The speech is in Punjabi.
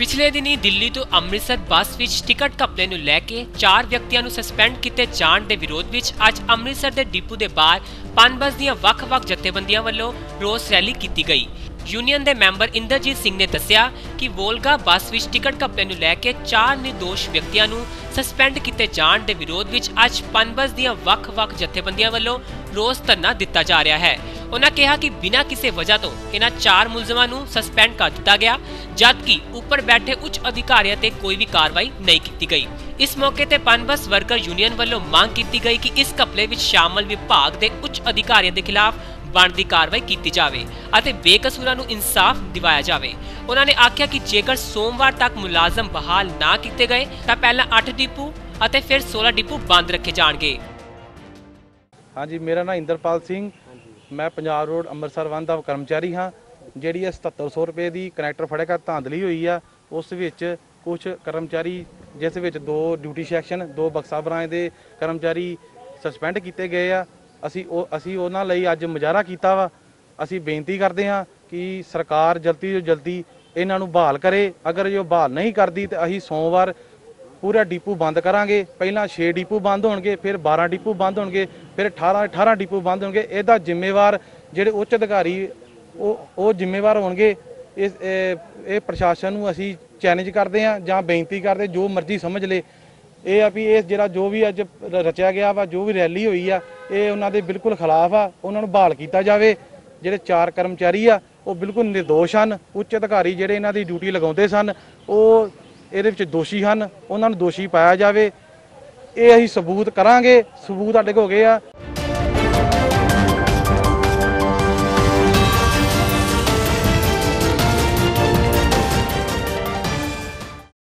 ਪਿਛਲੇ ਦਿਨੀ ਦਿੱਲੀ ਤੋਂ ਅੰਮ੍ਰਿਤਸਰ ਬੱਸ ਵਿੱਚ ਟਿਕਟ ਘਪਲੇ ਨੂੰ ਲੈ ਕੇ ਚਾਰ ਵਿਅਕਤੀਆਂ ਨੂੰ ਸਸਪੈਂਡ ਕੀਤੇ ਜਾਣ ਦੇ ਵਿਰੋਧ ਵਿੱਚ ਅੱਜ ਅੰਮ੍ਰਿਤਸਰ ਦੇ ਡਿਪੂ ਦੇ ਬਾਹਰ ਪਨਬਸ ਦੀਆਂ ਵੱਖ-ਵੱਖ ਜਥੇਬੰਦੀਆਂ ਵੱਲੋਂ ਰੋਸ ਰੈਲੀ ਕੀਤੀ ਗਈ। ਯੂਨੀਅਨ ਦੇ ਮੈਂਬਰ ਇੰਦਰਜੀਤ ਸਿੰਘ ਨੇ ਦੱਸਿਆ ਕਿ ਵੋਲਗਾ ਬੱਸ ਵਿੱਚ ਟਿਕਟ ਘਪਲੇ ਨੂੰ ਲੈ ਕੇ ਚਾਰ ਨਿਰਦੋਸ਼ ਵਿਅਕਤੀਆਂ ਨੂੰ ਸਸਪੈਂਡ ਕੀਤੇ ਜਾਣ ਦੇ ਵਿਰੋਧ ਵਿੱਚ ਅੱਜ ਪਨਬਸ ਦੀਆਂ ਵੱਖ-ਵੱਖ ਜਥੇਬੰਦੀਆਂ ਵੱਲੋਂ ਰੋਸ ਧਰਨਾ ਦਿੱਤਾ ਜਾ ਰਿਹਾ ਹੈ। ਉਹਨਾਂ ਕਿਹਾ ਕਿ ਬਿਨਾਂ ਕਿਸੇ ਵਜ੍ਹਾ ਤੋਂ ਇਹਨਾਂ ਚਾਰ ਮੁਲਜ਼ਮਾਂ ਨੂੰ ਸਸਪੈਂਡ ਕਰ ਦਿੱਤਾ ਗਿਆ, ਜਦਕਿ ਉੱਪਰ ਬੈਠੇ ਉੱਚ ਅਧਿਕਾਰੀਆਂ ਤੇ ਕੋਈ ਵੀ ਕਾਰਵਾਈ ਨਹੀਂ ਕੀਤੀ ਗਈ। ਇਸ ਮੌਕੇ ਤੇ ਪਨਬਸ ਵਰਕਰ ਯੂਨੀਅਨ ਵੱਲੋਂ ਮੰਗ ਕੀਤੀ ਗਈ ਕਿ ਇਸ ਘਪਲੇ ਵਿੱਚ ਸ਼ਾਮਲ ਵਿਭਾਗ ਦੇ ਉੱਚ ਅਧਿਕਾਰੀਆਂ ਦੇ ਖਿਲਾਫ ਬਣਦੀ ਕਾਰਵਾਈ ਕੀਤੀ ਜਾਵੇ ਅਤੇ ਬੇਕਸੂਰਾਂ ਨੂੰ ਇਨਸਾਫ ਦਿਵਾਇਆ ਜਾਵੇ। ਉਹਨਾਂ ਨੇ ਆਖਿਆ ਕਿ ਜੇਕਰ ਸੋਮਵਾਰ ਤੱਕ ਮੁਲਾਜ਼ਮ ਬਹਾਲ ਨਾ ਕੀਤੇ ਗਏ, ਤਾਂ ਪਹਿਲਾਂ 8 ਡਿਪੂ ਅਤੇ ਫਿਰ 16 ਡਿਪੂ ਬੰਦ ਰੱਖੇ ਜਾਣਗੇ। ਹਾਂਜੀ, ਮੇਰਾ ਨਾਮ ਇੰਦਰਪਾਲ ਸਿੰਘ ਮੈਂ ਪੰਜਾਬ ਰੋਡ ਅੰਮ੍ਰਿਤਸਰ ਵਨ ਦਾ ਕਰਮਚਾਰੀ ਹਾਂ, ਜਿਹੜੀ ਇਹ 7700 ਰੁਪਏ ਦੀ ਕਨੈਕਟਰ ਫੜੇਗਾ ਧਾਂਦਲੀ ਹੋਈ ਆ, ਉਸ ਵਿੱਚ ਕੁਝ ਕਰਮਚਾਰੀ, ਜਿਸ ਵਿੱਚ ਦੋ ਡਿਊਟੀ ਸੈਕਸ਼ਨ, ਦੋ ਬਕਸਾ ਬ੍ਰਾਂਚ ਦੇ ਕਰਮਚਾਰੀ ਸਸਪੈਂਡ ਕੀਤੇ ਗਏ ਆ। ਅਸੀਂ ਉਹ, ਅਸੀਂ ਉਹਨਾਂ ਲਈ ਅੱਜ ਮੁਜ਼ਾਹਰਾ ਕੀਤਾ ਵਾ। ਅਸੀਂ ਬੇਨਤੀ ਕਰਦੇ ਹਾਂ ਕਿ ਸਰਕਾਰ ਜਲਦੀ ਤੋਂ ਜਲਦੀ ਇਹਨਾਂ ਨੂੰ ਬਹਾਲ ਕਰੇ। ਅਗਰ ਜੋ ਬਹਾਲ ਨਹੀਂ ਕਰਦੀ ਤੇ ਅਸੀਂ ਸੋਮਵਾਰ ਪੂਰਾ ਡਿਪੂ ਬੰਦ ਕਰਾਂਗੇ। ਪਹਿਲਾਂ 6 ਡਿਪੂ ਬੰਦ ਹੋਣਗੇ, ਫਿਰ 12 ਡਿਪੂ ਬੰਦ ਹੋਣਗੇ, ਫਿਰ 18 18 ਡਿਪੂ ਬੰਦ ਹੋਣਗੇ। ਇਹਦਾ ਜ਼ਿੰਮੇਵਾਰ ਜਿਹੜੇ ਉੱਚ ਅਧਿਕਾਰੀ, ਉਹ ਉਹ ਜ਼ਿੰਮੇਵਾਰ ਹੋਣਗੇ। ਇਸ ਇਹ ਇਹ ਪ੍ਰਸ਼ਾਸਨ ਨੂੰ ਅਸੀਂ ਚੈਲੰਜ ਕਰਦੇ ਹਾਂ ਜਾਂ ਬੇਨਤੀ ਕਰਦੇ ਜੋ ਮਰਜ਼ੀ ਸਮਝ ਲੇ। ਇਹ ਆ ਵੀ ਇਹ ਜਿਹੜਾ ਜੋ ਵੀ ਅੱਜ ਰਚਿਆ ਗਿਆ ਵਾ, ਜੋ ਵੀ ਰੈਲੀ ਹੋਈ ਆ, ਇਹ ਉਹਨਾਂ ਦੇ ਬਿਲਕੁਲ ਖਿਲਾਫ ਆ। ਉਹਨਾਂ ਨੂੰ ਬਹਾਲ ਕੀਤਾ ਜਾਵੇ। ਜਿਹੜੇ ਚਾਰ ਕਰਮਚਾਰੀ ਆ, ਉਹ ਬਿਲਕੁਲ ਨਿਰਦੋਸ਼ ਹਨ। ਉੱਚ ਅਧਿਕਾਰੀ ਜਿਹੜੇ ਇਹਨਾਂ ਦੀ ਡਿਊਟੀ ਲਗਾਉਂਦੇ ਸਨ, ਉਹ ਇਹਦੇ ਵਿੱਚ ਦੋਸ਼ੀ ਹਨ, ਉਹਨਾਂ ਨੂੰ ਦੋਸ਼ੀ ਪਾਇਆ ਜਾਵੇ। ਇਹ ਅਸੀਂ ਸਬੂਤ ਕਰਾਂਗੇ, ਸਬੂਤ ਸਾਡੇ ਕੋਲ ਗਏ ਆ।